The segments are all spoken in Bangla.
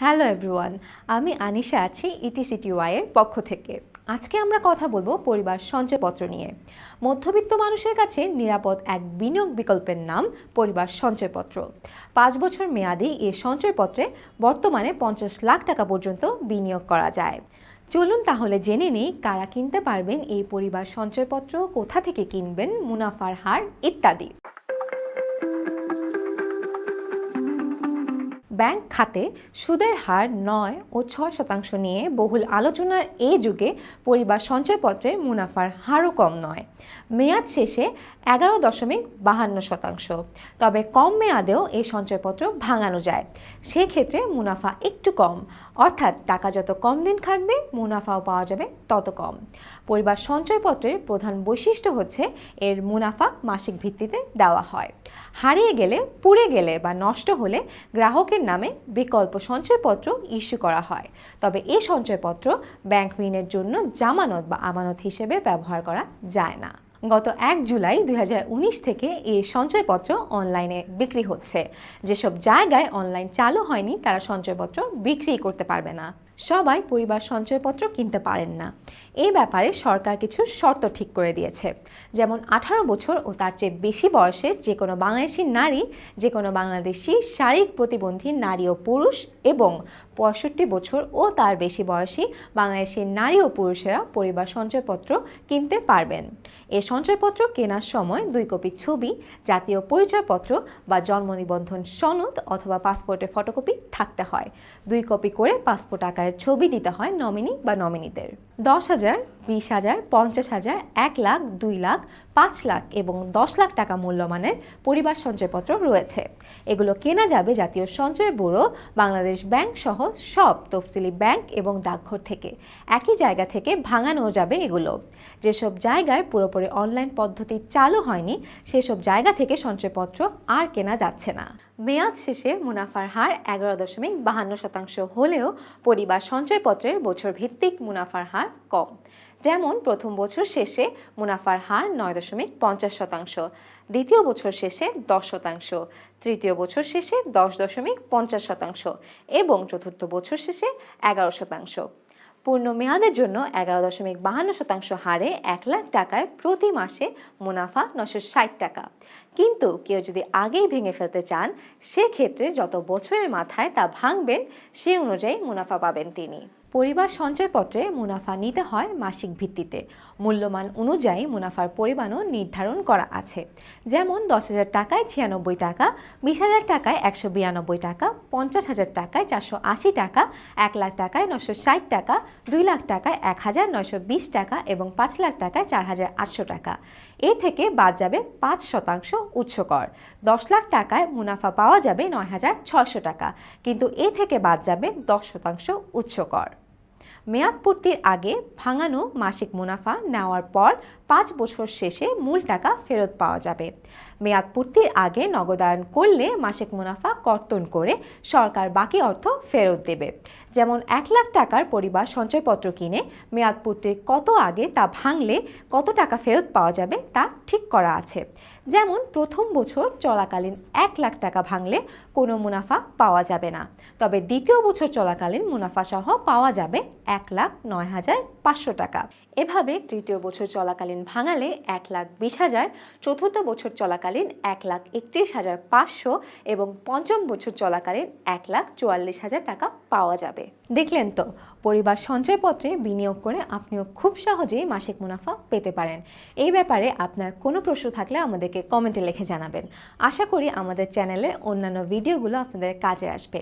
হ্যালো এভরিওয়ান আমি আনিশা আছি E ইটিসিটিওয়াই এর পক্ষ থেকে। আজকে আমরা কথা বলব পরিবার সঞ্চয়পত্র নিয়ে। মধ্যবিত্ত মানুষের কাছে নিরাপদ এক বিনিয়োগ বিকল্পের নাম পরিবার সঞ্চয়পত্র। পাঁচ বছর মেয়াদি এই সঞ্চয়পত্রে বর্তমানে পঞ্চাশ লাখ টাকা পর্যন্ত বিনিয়োগ করা যায়। চলুন তাহলে জেনে নিই কারা কিনতে পারবেন এই পরিবার সঞ্চয়পত্র, কোথা থেকে কিনবেন, মুনাফার হার ইত্যাদি। ব্যাংক খাতে সুদের হার নয় ও ছয় শতাংশ নিয়ে বহুল আলোচনার এই যুগে পরিবার সঞ্চয়পত্রের মুনাফার হারও কম নয়। মেয়াদ শেষে এগারো দশমিক বাহান্ন শতাংশ। তবে কম মেয়াদেও এই সঞ্চয়পত্র ভাঙানো যায়। সেক্ষেত্রে মুনাফা একটু কম। অর্থাৎ টাকা যত কম দিন খাটবে, মুনাফাও পাওয়া যাবে তত কম। পরিবার সঞ্চয়পত্রের প্রধান বৈশিষ্ট্য হচ্ছে এর মুনাফা মাসিক ভিত্তিতে দেওয়া হয়। হারিয়ে গেলে, পুড়ে গেলে বা নষ্ট হলে গ্রাহকের নামে বিকল্প সঞ্চয়পত্র ইস্যু করা হয়। তবে এই সঞ্চয়পত্র ব্যাংক ঋণের জন্য জামানত বা আমানত হিসেবে ব্যবহার করা যায় না। গত এক জুলাই দু হাজার উনিশ থেকে এই সঞ্চয়পত্র অনলাইনে বিক্রি হচ্ছে। যেসব জায়গায় অনলাইন চালু হয়নি, তারা সঞ্চয়পত্র বিক্রি করতে পারবে না। সবাই পরিবার সঞ্চয়পত্র কিনতে পারেন না। এই ব্যাপারে সরকার কিছু শর্ত ঠিক করে দিয়েছে। যেমন আঠারো বছর ও তার চেয়ে বেশি বয়সের যে কোনো বাংলাদেশি নারী যে কোনো বাংলাদেশি শারীরিক প্রতিবন্ধী নারী ও পুরুষ এবং পঁয়ষট্টি বছর ও তার বেশি বয়সী বাংলাদেশের নারী ও পুরুষেরা পরিবার সঞ্চয়পত্র কিনতে পারবেন। এ সঞ্চয়পত্র কেনার সময় দুই কপি ছবি, জাতীয় পরিচয়পত্র বা জন্ম নিবন্ধন সনদ অথবা পাসপোর্টের ফটোকপি থাকতে হয়। দুই কপি করে পাসপোর্ট আকারের ছবি দিতে হয় নমিনি বা নমিনিদের। দশ হাজার, বিশ হাজার, পঞ্চাশ হাজার, এক লাখ, দুই লাখ, পাঁচ লাখ এবং দশ লাখ টাকা মূল্যমানের পরিবার সঞ্চয়পত্র রয়েছে। এগুলো কেনা যাবে জাতীয় সঞ্চয় ব্যুরো, বাংলাদেশ ব্যাংক সহ সব তফসিলি ব্যাংক এবং ডাকঘর থেকে। একই জায়গা থেকে ভাঙানো যাবে এগুলো। যেসব জায়গায় পুরোপুরি অনলাইন পদ্ধতি চালু হয়নি, সেসব জায়গা থেকে সঞ্চয়পত্র আর কেনা যাচ্ছে না। মেয়াদ শেষে মুনাফার হার এগারো দশমিক বাহান্ন শতাংশ হলেও পরিবার সঞ্চয়পত্রের বছর ভিত্তিক মুনাফার হার কম। যেমন প্রথম বছর শেষে মুনাফার হার নয় দশমিক পঞ্চাশ শতাংশ, দ্বিতীয় বছর শেষে দশ শতাংশ, তৃতীয় বছর শেষে দশ দশমিক পঞ্চাশ শতাংশ এবং চতুর্থ বছর শেষে এগারো শতাংশ। পূর্ণ মেয়াদের জন্য এগারো দশমিক বাহান্ন শতাংশ হারে এক লাখ টাকায় প্রতি মাসে মুনাফা নশো ষাট টাকা। কিন্তু কেউ যদি আগেই ভেঙে ফেলতে চান, সেক্ষেত্রে যত বছরের মাথায় তা ভাঙবেন, সে অনুযায়ী মুনাফা পাবেন তিনি। পরিবার সঞ্চয়পত্রে মুনাফা নিতে হয় মাসিক ভিত্তিতে। মূল্যমান অনুযায়ী মুনাফার পরিমাণও নির্ধারণ করা আছে। যেমন দশ হাজার টাকায় ছিয়ানব্বই টাকা, বিশ হাজার টাকায় একশো বিরানব্বই টাকা, পঞ্চাশ হাজার টাকায় চারশো আশি টাকা, এক লাখ টাকায় নশো ষাট টাকা, দুই লাখ টাকায় এক হাজার নশো বিশ টাকা এবং পাঁচ লাখ টাকায় চার হাজার আটশো টাকা। এ থেকে বাদ যাবে পাঁচ শতাংশ উচ্চকর দশ লাখ টাকায় মুনাফা পাওয়া যাবে নয় হাজার ছশো টাকা। কিন্তু এ থেকে বাদ যাবে দশ শতাংশ উৎসকর মেয়াদ পূর্তির আগে ভাঙানো মাসিক মুনাফা নেওয়ার পর পাঁচ বছর শেষে মূল টাকা ফেরত পাওয়া যাবে। মেয়াদ পূর্তির আগে নগদায়ন করলে মাসিক মুনাফা কর্তন করে সরকার বাকি অর্থ ফেরত দেবে। যেমন এক লাখ টাকার পরিবার সঞ্চয়পত্র কিনে মেয়াদ পূর্তির কত আগে তা ভাঙলে কত টাকা ফেরত পাওয়া যাবে তা ঠিক করা আছে। যেমন প্রথম বছর চলাকালীন এক লাখ টাকা ভাঙলে কোনো মুনাফা পাওয়া যাবে না। তবে দ্বিতীয় বছর চলাকালীন মুনাফা সহ পাওয়া যাবে এক লাখ নয় হাজার পাঁচশো টাকা। এভাবে তৃতীয় বছর চলাকালীন ভাঙালে এক লাখ বিশ হাজার, চতুর্থ বছর চলাকালীন এক লাখ একত্রিশ হাজার পাঁচশো এবং পঞ্চম বছর চলাকালীন এক লাখ চুয়াল্লিশ হাজার টাকা পাওয়া যাবে। দেখলেন তো পরিবার সঞ্চয়পত্রে বিনিয়োগ করে আপনিও খুব সহজেই মাসিক মুনাফা পেতে পারেন। এই ব্যাপারে আপনার কোনো প্রশ্ন থাকলে আমাদেরকে কমেন্টে লিখে জানাবেন। আশা করি আমাদের চ্যানেলে অন্যান্য ভিডিওগুলো আপনাদের কাজে আসবে।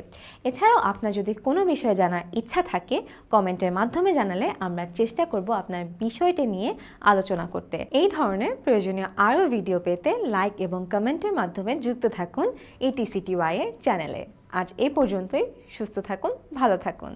এছাড়াও আপনার যদি কোনো বিষয়ে জানার ইচ্ছা থাকে, কমেন্টের মাধ্যমে জানালে আমরা চেষ্টা করব আপনার বিষয়টি নিয়ে আলোচনা করতে। এই ধরনের প্রয়োজনীয় আরও ভিডিও পেতে লাইক এবং কমেন্টের মাধ্যমে যুক্ত থাকুন এটিসিটিওয়াই এর চ্যানেলে। আজ এই পর্যন্তই। সুস্থ থাকুন, ভালো থাকুন।